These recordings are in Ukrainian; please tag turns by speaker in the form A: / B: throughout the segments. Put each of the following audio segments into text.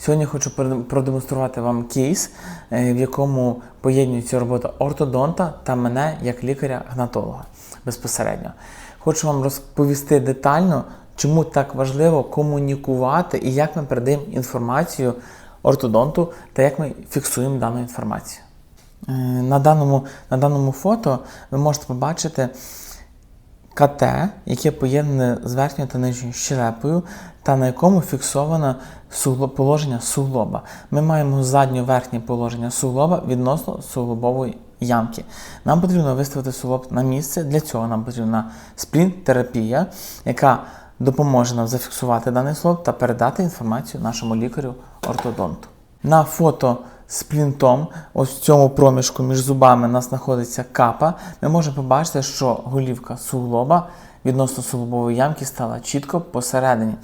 A: Сьогодні хочу продемонструвати вам кейс, е, в якому поєднується робота ортодонта та мене як лікаря-гнатолога безпосередньо. Хочу вам розповісти детально, чому так важливо комунікувати і як ми передаємо інформацію ортодонту та як ми фіксуємо дану інформацію. Е, На даному, на даному фото ви можете побачити КТ, яке поєднане з верхньою та нижньою щелепою, та на якому фіксовано положення суглоба. Ми маємо заднє верхнє положення суглоба відносно суглобової ямки. Нам потрібно виставити суглоб на місце. Для цього нам потрібна сплінт-терапія, яка допоможе нам зафіксувати даний суглоб та передати інформацію нашому лікарю-ортодонту. На фото з плінтом, ось в цьому проміжку між зубами у нас знаходиться капа. Ми можемо побачити, що голівка суглоба відносно суглобової ямки стала чітко посередині.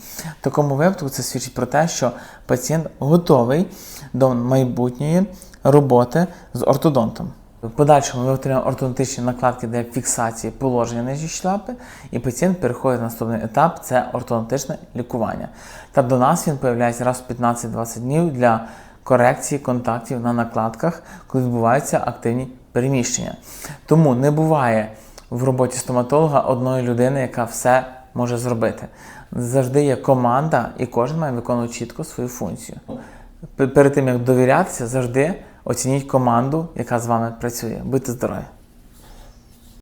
A: В такому випадку це свідчить про те, що пацієнт готовий до майбутньої роботи з ортодонтом. В подальшому ми отримаємо ортодонтичні накладки для фіксації положення нижньої щелепи, і пацієнт переходить на наступний етап це ортодонтичне лікування. Та до нас він появляється раз в 15-20 днів для корекції контактів на накладках, коли відбуваються активні переміщення. Тому не буває в роботі стоматолога одної людини, яка все може зробити. Завжди є команда, і кожен має виконувати чітко свою функцію. Перед тим як довірятися, завжди оцініть команду, яка з вами працює. Будьте здорові!